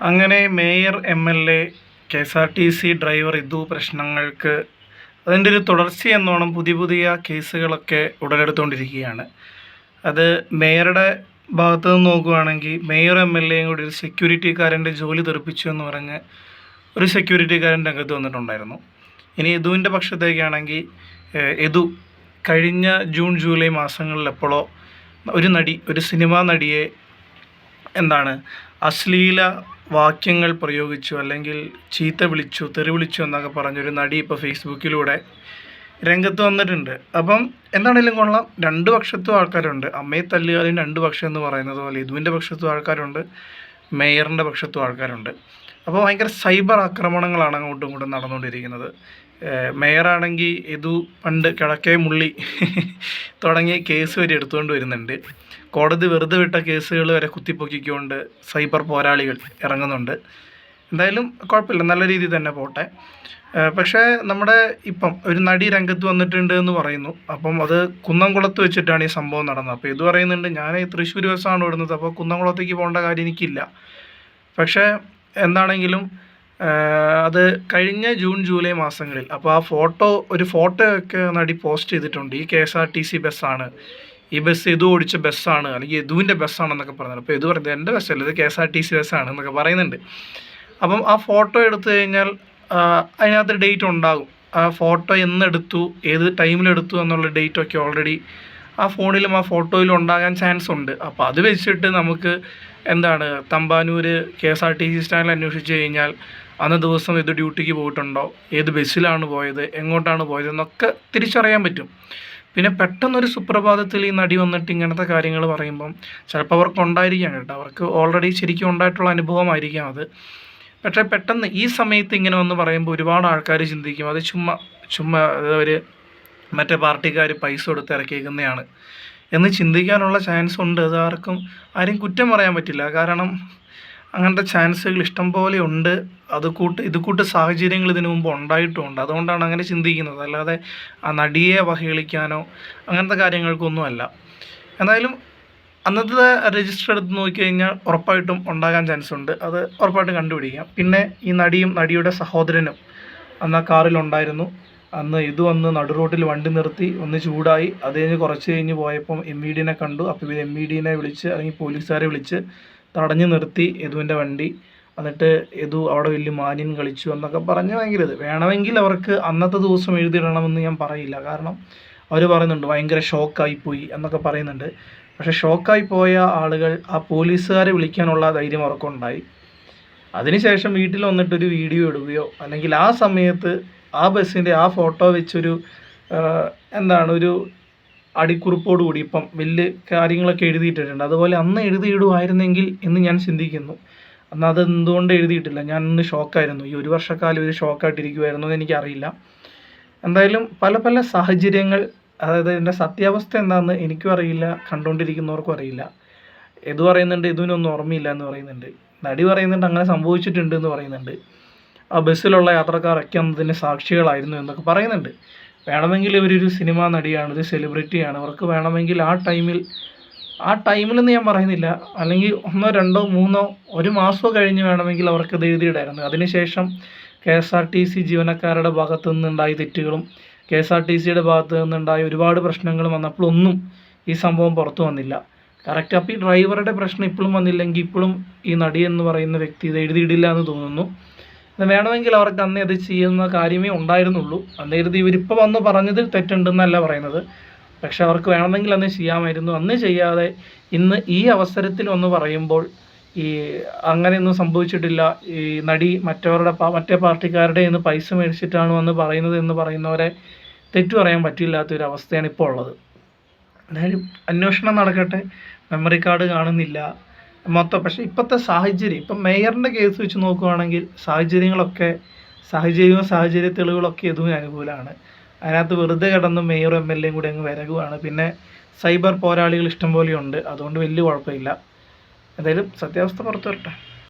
അങ്ങനെ mayor M L A K S R T C driver ഇതു പ്രശ്നങ്ങൾക്ക് അതിന്റെ ഒരു തുടർച്ചയെന്നോണം പുതിയ പുതിയ കേസുകളൊക്കെ ഉടലെടുത്തുകൊണ്ടിരിക്കുകയാണ്. അത് മേയറുടെ ഭാഗത്ത് നിന്ന് നോക്കുകയാണെങ്കിൽ മേയർ എം എൽ എയും കൂടി ഒരു സെക്യൂരിറ്റിക്കാരന്റെ ജോലി തെറിപ്പിച്ചു എന്ന് പറഞ്ഞ് ഒരു സെക്യൂരിറ്റിക്കാരൻ രംഗത്ത് വന്നിട്ടുണ്ടായിരുന്നു. ഇനി യദുവിന്റെ പക്ഷത്തേക്കാണെങ്കിൽ യദു കഴിഞ്ഞ ജൂൺ ജൂലൈ മാസങ്ങളിൽ എപ്പോഴോ ഒരു നടി ഒരു സിനിമാ നടിയെ എന്താണ് അശ്ലീല വാക്യങ്ങൾ പ്രയോഗിച്ചു അല്ലെങ്കിൽ ചീത്ത വിളിച്ചു തെറി വിളിച്ചു എന്നൊക്കെ പറഞ്ഞൊരു നടി ഇപ്പോൾ ഫേസ്ബുക്കിലൂടെ രംഗത്ത് വന്നിട്ടുണ്ട്. അപ്പം എന്താണെങ്കിലും കൊള്ളാം. രണ്ട് പക്ഷത്തും ആൾക്കാരുണ്ട്. അമ്മയെ തല്ലിയാലും രണ്ട് പക്ഷം എന്ന് പറയുന്നത് പോലെ ഇതുവിന്റെ പക്ഷത്തും ആൾക്കാരുണ്ട് മേയറിന്റെ പക്ഷത്തും ആൾക്കാരുണ്ട്. അപ്പോൾ ഭയങ്കര സൈബർ ആക്രമണങ്ങളാണ് അങ്ങോട്ടും ഇങ്ങോട്ടും നടന്നുകൊണ്ടിരിക്കുന്നത്. മേയറാണെങ്കിൽ ഇതു പണ്ട് കിഴക്കേ മുള്ളി തുടങ്ങിയ കേസ് വരെ എടുത്തുകൊണ്ട് വരുന്നുണ്ട്. കോടതി വെറുതെ വിട്ട കേസുകൾ വരെ കുത്തിപ്പൊക്കിക്കൊണ്ട് സൈബർ പോരാളികൾ ഇറങ്ങുന്നുണ്ട്. എന്തായാലും കുഴപ്പമില്ല നല്ല രീതിയിൽ തന്നെ പോട്ടെ. പക്ഷേ നമ്മുടെ ഇപ്പം ഒരു നടി രംഗത്ത് വന്നിട്ടുണ്ട് എന്ന് പറയുന്നു. അപ്പം അത് കുന്നംകുളത്ത് വെച്ചിട്ടാണ് ഈ സംഭവം നടന്നത്. അപ്പോൾ ഇത് പറയുന്നുണ്ട് ഞാൻ തൃശ്ശൂർ ബസ്സാണ് വിടുന്നത് അപ്പോൾ കുന്നംകുളത്തേക്ക് പോകേണ്ട കാര്യം എനിക്കില്ല. പക്ഷേ എന്താണെങ്കിലും അത് കഴിഞ്ഞ ജൂൺ ജൂലൈ മാസങ്ങളിൽ. അപ്പോൾ ആ ഫോട്ടോ ഒരു ഫോട്ടോ ഒക്കെ നടി പോസ്റ്റ് ചെയ്തിട്ടുണ്ട്. ഈ K S R T C ബസ്സാണ്. ഈ ബസ് ഇതു ഓടിച്ച ബസ്സാണ്. അല്ലെങ്കിൽ യദുവിന്റെ ബസ്സാണെന്നൊക്കെ പറഞ്ഞത്. അപ്പോൾ ഇത് പറയുന്നത് എന്റെ ബസ്സല്ല ഇത് K S R T C ബസ്സാണ് എന്നൊക്കെ പറയുന്നുണ്ട്. അപ്പം ആ ഫോട്ടോ എടുത്തു കഴിഞ്ഞാൽ അതിനകത്ത് ഡേറ്റ് ഉണ്ടാകും. ആ ഫോട്ടോ എന്നെടുത്തു ഏത് ടൈമിലെടുത്തു എന്നുള്ള ഡേറ്റ് ഒക്കെ ഓൾറെഡി ആ ഫോണിലും ആ ഫോട്ടോയിലും ഉണ്ടാകാൻ ചാൻസ് ഉണ്ട്. അപ്പോൾ അത് വെച്ചിട്ട് നമുക്ക് എന്താണ് Thampanoor K S R T C സ്റ്റാൻഡിൽ അന്വേഷിച്ച് കഴിഞ്ഞാൽ അന്ന് ദിവസം ഇത് ഡ്യൂട്ടിക്ക് പോയിട്ടുണ്ടോ ഏത് ബസ്സിലാണ് പോയത് എങ്ങോട്ടാണ് പോയത് എന്നൊക്കെ തിരിച്ചറിയാൻ പറ്റും. പിന്നെ പെട്ടെന്നൊരു സുപ്രഭാതത്തിൽ ഈ നടി വന്നിട്ട് ഇങ്ങനത്തെ കാര്യങ്ങൾ പറയുമ്പം ചിലപ്പോൾ അവർക്ക് ഉണ്ടായിരിക്കാം കേട്ടോ. അവർക്ക് ഓൾറെഡി ശരിക്കും ഉണ്ടായിട്ടുള്ള അനുഭവമായിരിക്കാം അത്. പക്ഷേ പെട്ടെന്ന് ഈ സമയത്ത് ഇങ്ങനെ വന്ന് പറയുമ്പോൾ ഒരുപാട് ആൾക്കാർ ചിന്തിക്കും അത് ചുമ്മാ ചുമ്മാ ഒരു മറ്റേ പാർട്ടിക്കാർ പൈസ കൊടുത്ത് ഇറക്കിയേക്കുന്നതാണ്. എന്ന് ചിന്തിക്കാനുള്ള ചാൻസ് ഉണ്ട്. അത് ആർക്കും ആരും കുറ്റം പറയാൻ പറ്റില്ല. കാരണം അങ്ങനത്തെ ചാൻസുകൾ ഇഷ്ടം പോലെ ഉണ്ട്. അത് കൂട്ട് ഇത് കൂട്ട് സാഹചര്യങ്ങൾ ഇതിനു മുമ്പ് ഉണ്ടായിട്ടുമുണ്ട് അതുകൊണ്ടാണ് അങ്ങനെ ചിന്തിക്കുന്നത്. അല്ലാതെ ആ നടിയെ അവഹേളിക്കാനോ അങ്ങനത്തെ കാര്യങ്ങൾക്കൊന്നുമല്ല. എന്തായാലും അന്നത്തെ രജിസ്റ്റർ എടുത്ത് നോക്കിക്കഴിഞ്ഞാൽ ഉറപ്പായിട്ടും ഉണ്ടാകാൻ ചാൻസ് ഉണ്ട് അത് ഉറപ്പായിട്ടും കണ്ടുപിടിക്കാം. പിന്നെ ഈ നടിയും നടിയുടെ സഹോദരനും അന്ന് ആ കാറിലുണ്ടായിരുന്നു അന്ന് ഇത് വന്ന് നടു റോട്ടിൽ വണ്ടി നിർത്തി ഒന്ന് ചൂടായി. അത് കഴിഞ്ഞ് കുറച്ച് കഴിഞ്ഞ് പോയപ്പം എം ഇ ഡിനെ കണ്ടു. അപ്പോൾ ഇവർ എം ഇ ഡിനെ വിളിച്ച് അല്ലെങ്കിൽ പോലീസുകാരെ വിളിച്ച് തടഞ്ഞു നിർത്തി യദുവിന്റെ വണ്ടി. എന്നിട്ട് യദു അവിടെ വലിയ മാന്യൻ കളിച്ചു എന്നൊക്കെ പറഞ്ഞ് ഭയങ്കര ഇത്. വേണമെങ്കിൽ അവർക്ക് അന്നത്തെ ദിവസം എഴുതിയിടണമെന്ന് ഞാൻ പറയില്ല. കാരണം അവർ പറയുന്നുണ്ട് ഭയങ്കര ഷോക്കായിപ്പോയി എന്നൊക്കെ പറയുന്നുണ്ട്. പക്ഷേ ഷോക്കായി പോയ ആളുകൾ ആ പോലീസുകാരെ വിളിക്കാനുള്ള ധൈര്യം അവർക്കുണ്ടായി. അതിനുശേഷം വീട്ടിൽ വന്നിട്ടൊരു വീഡിയോ ഇടുകയോ അല്ലെങ്കിൽ ആ സമയത്ത് ആ ബസ്സിന്റെ ആ ഫോട്ടോ വെച്ചൊരു എന്താണ് ഒരു അടിക്കുറിപ്പോട് കൂടി ഇപ്പം വലിയ കാര്യങ്ങളൊക്കെ എഴുതിയിട്ടിട്ടുണ്ട്. അതുപോലെ അന്ന് എഴുതിയിടുമായിരുന്നെങ്കിൽ എന്ന് ഞാൻ ചിന്തിക്കുന്നു. അന്ന് അത് എന്തുകൊണ്ട് എഴുതിയിട്ടില്ല? ഞാൻ അന്ന് ഷോക്കായിരുന്നു. ഈ ഒരു വർഷക്കാലം ഒരു ഷോക്കായിട്ടിരിക്കുമായിരുന്നു എന്ന് എനിക്കറിയില്ല. എന്തായാലും പല പല സാഹചര്യങ്ങൾ അതായത് എന്റെ സത്യാവസ്ഥ എന്താണെന്ന് എനിക്കും അറിയില്ല കണ്ടുകൊണ്ടിരിക്കുന്നവർക്കും അറിയില്ല. ഇത് പറയുന്നുണ്ട് ഇതിനൊന്നും ഓർമ്മയില്ല എന്ന് പറയുന്നുണ്ട്. നടി പറയുന്നുണ്ട് അങ്ങനെ സംഭവിച്ചിട്ടുണ്ട് എന്ന് പറയുന്നുണ്ട്. ആ ബസ്സിലുള്ള യാത്രക്കാരൊക്കെ അന്നതിന് സാക്ഷികളായിരുന്നു എന്നൊക്കെ പറയുന്നുണ്ട്. വേണമെങ്കിൽ ഇവരൊരു സിനിമാ നടിയാണ് ഒരു സെലിബ്രിറ്റിയാണ് അവർക്ക് വേണമെങ്കിൽ ആ ടൈമിൽ ആ ടൈമിലെന്ന് ഞാൻ പറയുന്നില്ല. അല്ലെങ്കിൽ ഒന്നോ രണ്ടോ മൂന്നോ ഒരു മാസമോ കഴിഞ്ഞ് വേണമെങ്കിൽ അവർക്ക് ഇത് എഴുതിയിടായിരുന്നു. അതിനുശേഷം K S R T C ജീവനക്കാരുടെ ഭാഗത്തു നിന്നുണ്ടായ തെറ്റുകളും കെ എസ് ആർ ടി സിയുടെ ഭാഗത്തു നിന്നുണ്ടായ ഒരുപാട് പ്രശ്നങ്ങളും വന്നപ്പോഴൊന്നും ഈ സംഭവം പുറത്തു വന്നില്ല. കറക്റ്റ് അപ്പോൾ ഈ ഡ്രൈവറുടെ പ്രശ്നം ഇപ്പോഴും വന്നില്ലെങ്കിൽ ഇപ്പോഴും ഈ നടി എന്ന് പറയുന്ന വ്യക്തി ഇത് എഴുതിയിടില്ല എന്ന് തോന്നുന്നു. വേണമെങ്കിൽ അവർക്ക് അന്നേ അത് ചെയ്യുന്ന കാര്യമേ ഉണ്ടായിരുന്നുള്ളൂ. അന്ന് കരുതി ഇവരിപ്പോൾ വന്ന് പറഞ്ഞതിൽ തെറ്റുണ്ടെന്നല്ല പറയുന്നത്. പക്ഷെ അവർക്ക് വേണമെങ്കിൽ അന്ന് ചെയ്യാമായിരുന്നു. അന്ന് ചെയ്യാതെ ഇന്ന് ഈ അവസരത്തിൽ ഒന്ന് പറയുമ്പോൾ ഈ അങ്ങനെയൊന്നും സംഭവിച്ചിട്ടില്ല. ഈ നടി മറ്റവരുടെ മറ്റേ പാർട്ടിക്കാരുടെ ഇന്ന് പൈസ മേടിച്ചിട്ടാണ് വന്ന് പറയുന്നത് എന്ന് പറയുന്നവരെ തെറ്റു പറയാൻ പറ്റില്ലാത്തൊരു അവസ്ഥയാണ് ഇപ്പോൾ ഉള്ളത്. അതായത് അന്വേഷണം നടക്കട്ടെ. മെമ്മറി കാർഡ് കാണുന്നില്ല. മൊത്തം. പക്ഷേ ഇപ്പോഴത്തെ സാഹചര്യം ഇപ്പം മേയറിന്റെ കേസ് വെച്ച് നോക്കുകയാണെങ്കിൽ സാഹചര്യങ്ങളൊക്കെ സാഹചര്യവും സാഹചര്യ തെളിവുകളൊക്കെ എതുവിന് അനുകൂലമാണ്. അതിനകത്ത് വെറുതെ കിടന്ന് മേയറും എം എൽ എയും കൂടി അങ്ങ് വരകുവാണ്. പിന്നെ സൈബർ പോരാളികൾ ഇഷ്ടം പോലെയുണ്ട് അതുകൊണ്ട് വലിയ കുഴപ്പമില്ല. എന്തായാലും സത്യാവസ്ഥ പുറത്തു വരട്ടെ